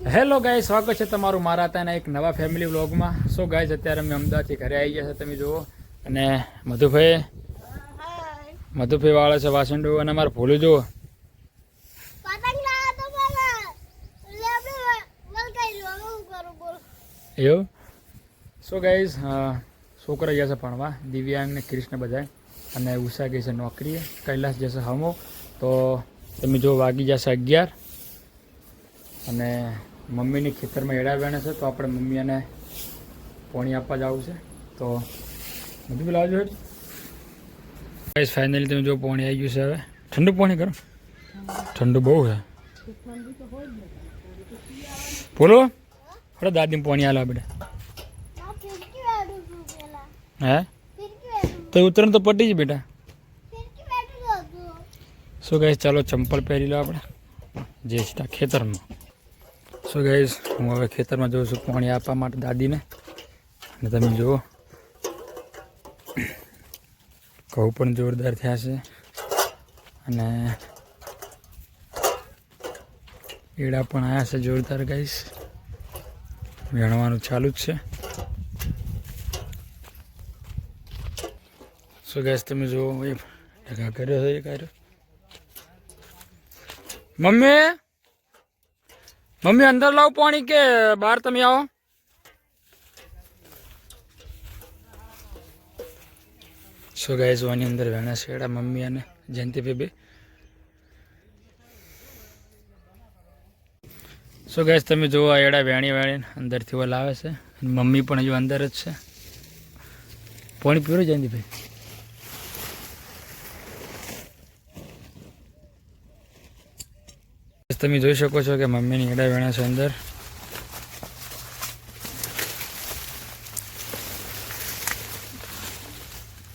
Hello ગાય સ્વાગત છે તમારું મારા ત્યાંના એક નવા ફેમિલી વ્લોગમાં સો ગાય અત્યારે અમે અમદાવાદથી ઘરે આવી ગયા છે, તમે જુઓ. અને મધુભાઈ મધુભાઈ વાળો છે વાસંડુ અને અમારે ભૂલું જુઓ. એવું? સો ગાઈઝ છોકરા ગયા છે ભણવા, દિવ્યાંગ ને ક્રિષ્ણ બધા અને ઉષા ગઈ છે નોકરીએ કૈલાસ જશે હમો. તો તમે જો વાગી જશે અગિયાર. અને મમ્મીની ખેતરમાં એડા વેણે છે તો આપણે મમ્મીને પોણી આપવા જવું છે. તો બધું પેલા આવજો ગાઈઝ ફાઇનલી તમે જો પોણી આવી ગયું છે હવે. ઠંડુ પોણી કરો. ઠંડુ બહુ છે. બોલો. આપણે દાદી પોણી આલો આપણે છું હે? તો ઉતરણ તો પટી જ બેટા. શું કહે ચાલો ચંપલ પહેરી લો આપણે. જે સીધા ખેતરમાં. શું ગાઈઝ હું હવે ખેતરમાં જઉં છું પાણી આપવા માટે દાદીને. અને તમે જુઓ, ઘઉં પણ જોરદાર થયા છે. અને એડા પણ આવ્યા છે જોરદાર ગાઈસ વેણવાનું ચાલુ જ છે. સો ગાઈસ તમે જુઓ એ ટકા કર્યો છે એ કર્યો મમ્મી! મમ્મી, અંદર લાવ પાણી કે બહાર તમે આવો. સો ગાય જોવાની અંદર વેણા શેડા મમ્મી અને જયંતિ બે. સો ગાય તમે જુઓ એડા વેણી વેણીને અંદરથી ઓલા આવે છે. મમ્મી પણ હજુ અંદર જ છે. પાણી પીવું જયંતિભાઈ તમે જોઈ શકો છો કે મમ્મીની એડા વેણા છે અંદર.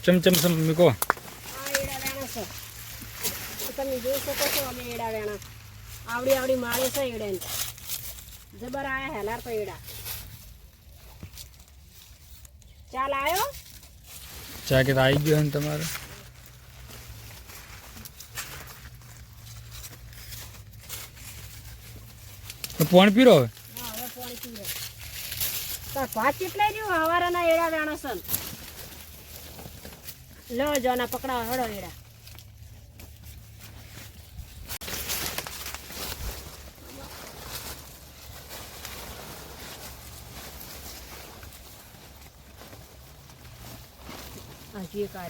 ચમચમ ચમ મમ્મી કહો. તમે જોઈ શકો છો અમે એડા વેણા. આવડી આવડી માળે છે એડે જબર આયા હેલાર તો એડા. ચાલ આયો? ચા કે આવી ગયો ને તમારે? તો પોણ પીરો હવે? ભાત રહ્યું? હવારના એડા વેણા સન લો જો ના પકડાવ હળો એડા. હજી એક આ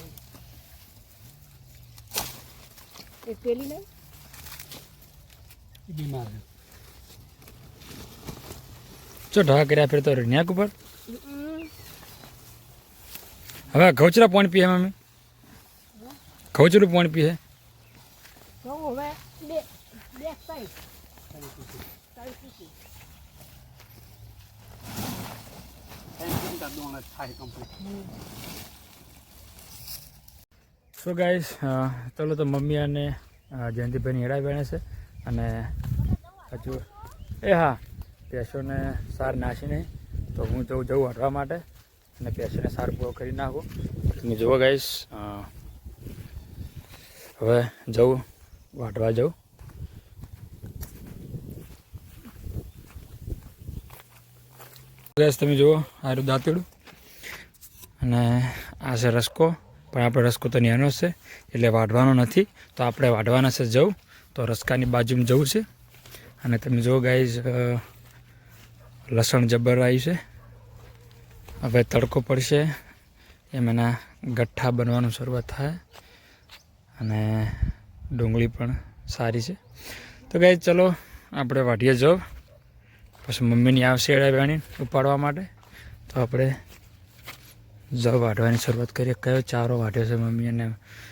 એક પેલી લઈ? બીમાર ચો ઢા કર્યા ફેર તો ન્યાક ઉપર? હવે ઘઉચરા પાણી પીએ મમ્મી ઘઉચરું પાણી પીએ. સો ગાઈસ ચલો તો મમ્મી અને જયંતિભાઈની હેડા છે. અને હજુ એ હા. ભેંસોને સાર નાસીને તો હું જઉં જઉં હટવા માટે અને પેશોને સાર પૂરો કરી નાખું. તમે જુઓ ગાઈશ હવે જવું વાટવા જવું ગાઈસ તમે જુઓ આરું દાંતડું. અને આ છે રસકો પણ આપણે રસકો તો નાનો છે એટલે વાઢવાનો નથી. તો આપણે વાઢવાના છે જવું તો રસકાની બાજુમાં જવું છે. અને તમે જુઓ ગાઈઝ લસણ જબરાયું છે. હવે તડકો પડશે. એમ એના ગઠ્ઠા બનવાનું શરૂઆત થાય. અને ડુંગળી પણ સારી છે. તો ગાઈ ચલો, આપણે વાઢીએ જાવ પછી મમ્મીની આવશે એડા ઉપાડવા માટે. તો આપણે જવ વાઢવાની શરૂઆત કરીએ. કયો ચારો વાઢ્યો છે મમ્મી અને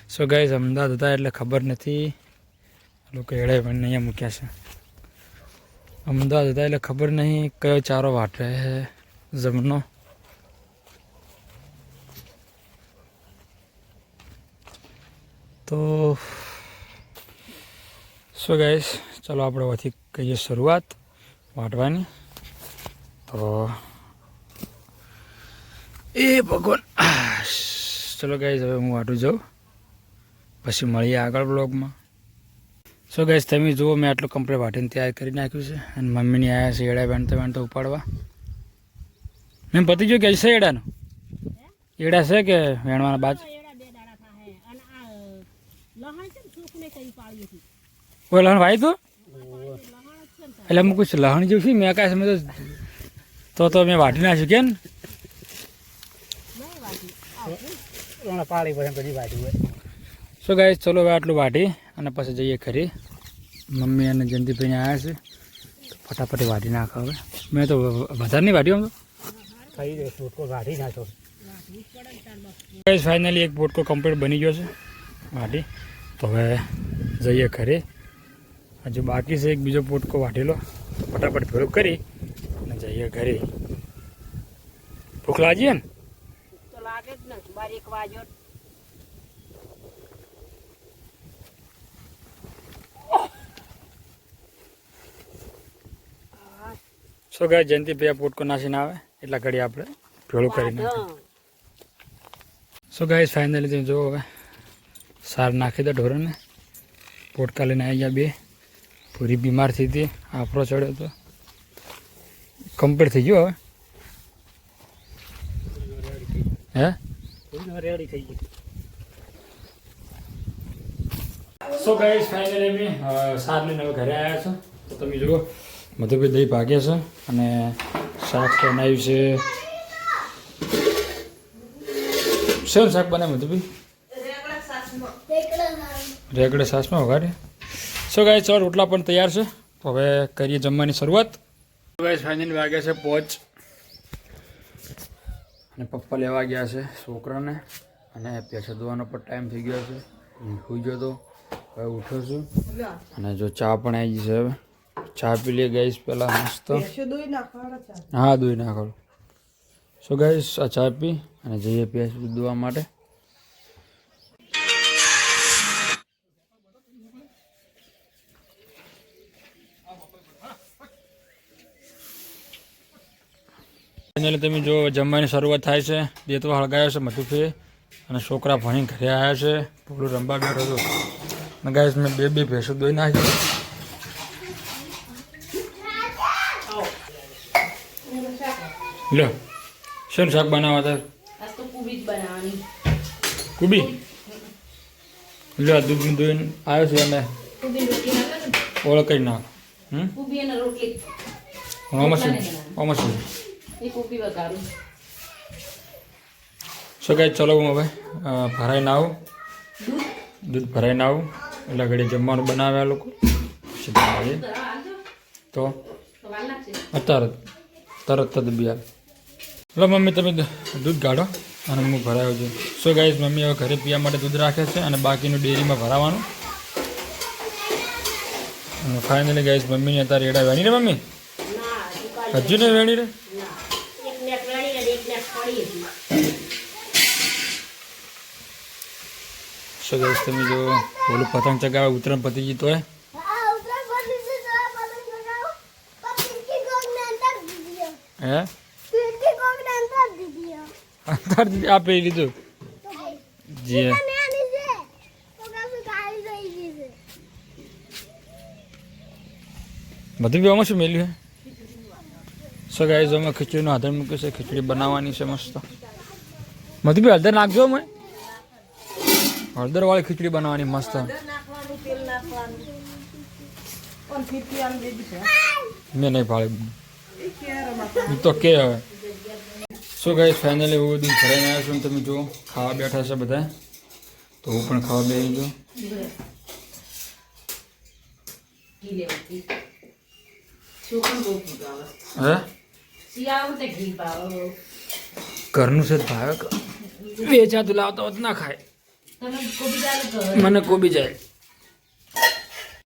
સો ગાય અમદાવાદ હતા એટલે ખબર નથી. લોકો એળે પણ અહીંયા મૂક્યા છે. અમદાવાદ હતા એટલે ખબર નહીં કયો ચારો વાટે છે જમનો તો સો ગાઈસ ચાલો આપણે વથી કહીએ શરૂઆત વાટવાની. તો, એ ભગવાન ચલો ગાઈશ હવે હું વાટું જાઉં. પછી મળીએ આગળ બ્લોગમાં સો ગેસ તમે જુઓ મેં આટલું કમ્પ્લેટ વાટીને તૈયાર કરી નાખ્યું છે. અને મમ્મીની આવ્યા છે એડા વેણતા વેણતા ઉપાડવા. મેં પતી ગયું કે છે એડાનું એડા છે કે વેણવાના બાદ આ એડા બે દાડા થાય અને આ લહણ ભાઈ તો? એટલે હું કુછ લહણ જેવું છું મેં કાંઈ સમજ તો તો મેં વાટી નાખ્યું કેમ? વાટી પછી વાટી હોય. સો ગાઈસ ચલો હવે આટલું વાટી અને પછી જઈએ ખરી મમ્મી અને જયંતિભાઈને આવ્યા છે. ફટાફટ વાઢી નાખો હવે. મેં તો વધારે નહીં વાટ્યું આમ તો. છૂટકો વાટી નાખો. ફાઇનલી એક બોટકો કમ્પ્લીટ બની ગયો છે. વાટી તો હવે જઈએ ખરી હજુ બાકી છે એક બીજો પોટકો વાટેલો તો ફટાફટ ભેળું કરી અને જઈએ ઘરે. ભૂખ લાગીએ ને તો લાગે જ ને બાર એક વાગ્યો. સો ગાય જયંતિભાઈ પોટકો નાસીને આવે એટલા ઘડી આપણે ભેળું કરી નાખીએ. સો ગાય ફાઇનલી તમે જુઓ હવે સાર નાખી દે ઢોરોને. પોટકા લઈને આવી ગયા બે. પૂરી બીમાર થઈ હતી આફરો ચડ્યો હતો. કમ્પ્લીટ થઈ ગયો હવે. હે? સો ગાઈસ ફાઇનલી અમે સાર લઈને હવે ઘરે આવ્યા છો. તો તમે જુઓ મધુભાઈ દહીં ભાગે છે અને શાક બનાવ્યું છે. શેનું શાક બનાવ્યું મધુભાઈ રેગડે સાસમાં વઘારે. સો ગાય ચાર રોટલા પણ તૈયાર છે. તો હવે કરીએ જમવાની શરૂઆત. ફાઇનલી વાગ્યા છે પોચ. અને પપ્પા લેવા ગયા છે છોકરાને. અને પેસા ધોવાનો પણ ટાઈમ થઈ ગયો છે. હું ગયો તો, હવે ઉઠ્યો છું. અને જો ચા પણ આવી ગઈ છે હવે. ચા પી લઈએ ગાઈશ પહેલાં મસ્ત. હા દોઈ નાખો. સો ગાઈશ આ ચા પી અને જઈએ પીએસ દોવા માટે. ફાઇનલી તમે જો જમવાની શરૂઆત થાય છે દેતો હળગાયો છે મધુફે અને છોકરા ભણી ઘરે આવ્યા છે પૂરું રમવા બેઠો હતો અને ગાઈસ મેં બે બે ભેંસો દોઈ નાખી. લો શું શાક બનાવવા તાર? આજ તો કુબી જ બનાવવાની. કુબી? લો દૂધ દોઈને આવ્યો છે અમે કુબી રોટલી નાખે ને? ઓળખ કરી નાખ હમ? કુબી અને રોટલી. આમાં શું? એ કુબી કહે ચલો હું હવે ભરાઈને આવું. દૂધ? ભરાઈને આવું. એટલે ઘડી જમવાનું બનાવે આ લોકો. તો તો? અત્યારે જ. તરત જ બી આવે. લો મમ્મી તમે દૂધ કાઢો અને હું ભરાયો છું. સો ગાઈસ મમ્મી હવે ઘરે પીવા માટે દૂધ રાખે છે અને બાકીનું ડેરીમાં ભરાવાનું. ફાઇનલી ગાઈસ મમ્મીને અત્યારે રેડા વેણી રે મમ્મી? હજુ નહીં વેણી રે? સો ગાઈસ તમે જો ઓલું પતંગ ચગાવે ઉત્તરાયણ પતી ગઈ તોય. આ ઉતરાણ પર દીધી તો આ પતંગ ચગાવો. પણ પિંકી કોકને અંતર દીધી. હે પિંકી કોકને અંતર દીધી. અંતર આપી લીધું. જે. બધું બી આમાં શું મેલ્યું હે? સો ગાઈઝ અમે ખીચડીનો આધાર મૂક્યો છે ખીચડી બનાવવાની છે મસ્ત. મધુ બી હળદર નાખજો અમે હળદર વાળી ખીચડી બનાવવાની મસ્ત. મેં નહીં ભાળે તો કે હવે. સો ગાઈઝ ફાઇનલી હું બધું ભરાઈને આવ્યો છું અને તમે જુઓ ખાવા બેઠા છે બધા તો હું પણ ખાવા બેસી ગયો ઘી લેવું છોકરું બહુ ઘી ભાવે હે શિયાળું તે ઘી ભાવે ઘરનું છે જ ભાવે વેચાતું લાવતા હોત ના ખાય તમે કોબી દાળ કરો મને કોબી જાય